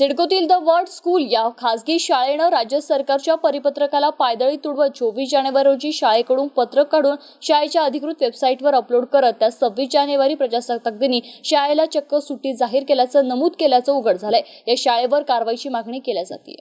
सिडकोतील the word school या खासगी शाळेनं राज्य सरकारच्या परिपत्रकाला पायदळी तुडवत चोवीस जानेवारी रोजी शाळेकडून पत्रक काढून शाळेच्या अधिकृत वेबसाईटवर अपलोड करत त्या सव्वीस जानेवारी प्रजासत्ताक दिनी शाळेला चक्क सुट्टी जाहीर केल्याचं नमूद केल्याचं उघड झालंय. या शाळेवर कारवाईची मागणी केल्या जाते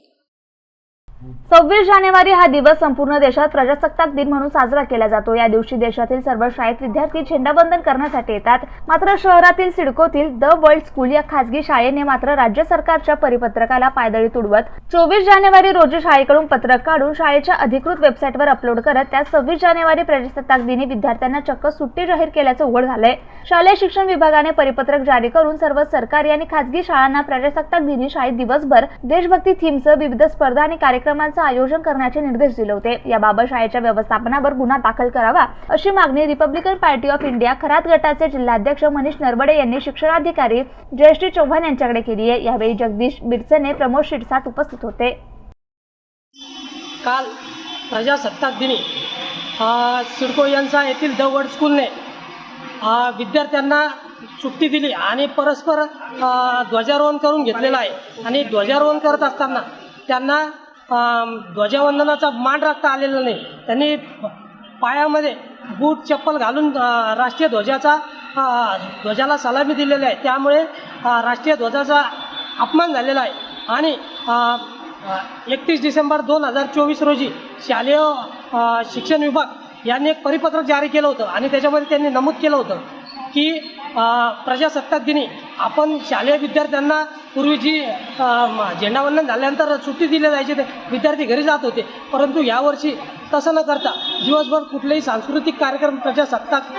सव्वीस जानेवारी हा दिवस संपूर्ण देशात प्रजासत्ताक दिन म्हणून साजरा केला जातो. या दिवशी देशातील सर्व शाळेत विद्यार्थी झेंडावंदन करण्यासाठी येतात. मात्र शहरातील सिडकोतील द वर्ल्ड स्कूल या खासगी शाळेने मात्र राज्य सरकारच्या परिपत्रकाला पायदळी तुडवत चोवीस जानेवारी रोजी शाळेकडून पत्रक काढून शाळेच्या अधिकृत वेबसाईटवर अपलोड करत त्या सव्वीस जानेवारी प्रजासत्ताक दिनी विद्यार्थ्यांना चक्क सुट्टी जाहीर केल्याचं उघड झालंय. शालेय शिक्षण विभागाने परिपत्रक जारी करून सर्व सरकारी आणि खासगी शाळांना प्रजासत्ताक दिनी शाळेत दिवसभर देशभक्ती थीमसह विविध स्पर्धा आणि कार्यक्रम कार्यक्रमांचं आयोजन करण्याचे निर्देश दिले होते. याबाबत शाळेच्या व्यवस्थापनावर गुन्हा दाखल करावा अशी मागणी Republican Party of India Kharat गटाचे जिल्हाध्यक्ष मनीष नरबडे यांनी शिक्षणाधिकारी जयश्री चव्हाण यांच्याकडे केली आहे. यावेळी जगदीश बिरसेने प्रमोद शिरसाट उपस्थित होते. काल प्रजासत्ताक दिनी सिडको यांचा येथील द वर्ड स्कूलने विद्यार्थ्यांना सुट्टी दिली आणि परस्पर ध्वजारोहण करून घेतलेलं आहे. आणि ध्वजारोहण करत असताना त्यांना ध्वजवंदनाचा मान राखता आलेला नाही. त्यांनी पायामध्ये बूट चप्पल घालून राष्ट्रीय ध्वजाचा ध्वजाला सलामी दिलेली आहे. त्यामुळे राष्ट्रीय ध्वजाचा अपमान झालेला आहे. आणि एकतीस डिसेंबर दोन हजार चोवीस रोजी शालेय शिक्षण विभाग यांनी एक परिपत्रक जारी केलं होतं. आणि त्याच्यामध्ये त्यांनी नमूद केलं होतं की प्रजासत्ताक दिनी आपण शालेय विद्यार्थ्यांना पूर्वी जी झेंडावंदन झाल्यानंतर सुट्टी दिली जायची ते विद्यार्थी घरी जात होते. परंतु यावर्षी तसं न करता दिवसभर कुठलेही सांस्कृतिक कार्यक्रम प्रजासत्ताक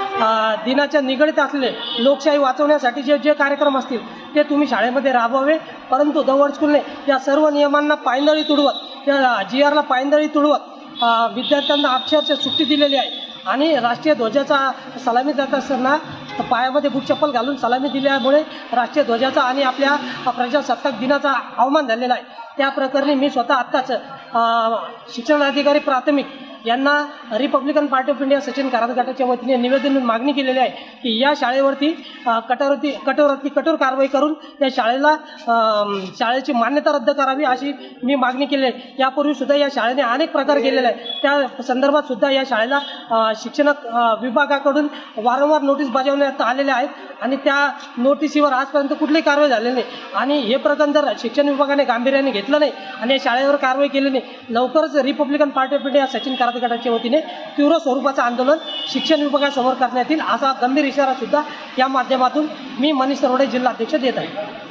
दिनाच्या निगडीत असलेले लोकशाही वाचवण्यासाठी जे जे कार्यक्रम असतील ते तुम्ही शाळेमध्ये राबवावे. परंतु दवर्ड स्कूलने या सर्व नियमांना पायंदळी तुडवत या जी आरला पायंदळी तुडवत विद्यार्थ्यांना अक्षरशः सुट्टी दिलेली आहे. आणि राष्ट्रीय ध्वजाचा सलामी देत असताना पायामध्ये बुट चप्पल घालून सलामी दिल्यामुळे राष्ट्रीय ध्वजाचा आणि आपल्या प्रजासत्ताक दिनाचा अवमान झालेला आहे. त्या प्रकरणी मी स्वतः आत्ताच शिक्षण शिक्षणाधिकारी प्राथमिक यांना Republican Party of India Sachin करार गटाच्या वतीने निवेदन मागणी केलेली आहे की या शाळेवरती कठोरती कठोरती कठोर कारवाई करून या शाळेला शाळेची मान्यता रद्द करावी अशी मी मागणी केली आहे. यापूर्वीसुद्धा या शाळेने अनेक प्रकार केलेले आहे त्या संदर्भात सुद्धा या शाळेला शिक्षण विभागाकडून वारंवार नोटीस बजावण्यात आलेल्या आहेत आणि त्या नोटिसीवर आजपर्यंत कुठलीही कारवाई झालेली नाही. आणि हे प्रकरण जर शिक्षण विभागाने गांभीर्याने घेतलं नाही आणि या शाळेवर कारवाई केली नाही लवकरच Republican Party of India Sachin कराते गटाच्या वतीने तीव्र स्वरूपाचं आंदोलन शिक्षण विभागासमोर करण्यात येईल. असा गंभीर इशारा सुद्धा या माध्यमातून मी मनीष नरवडे जिल्हाध्यक्ष देत आहे.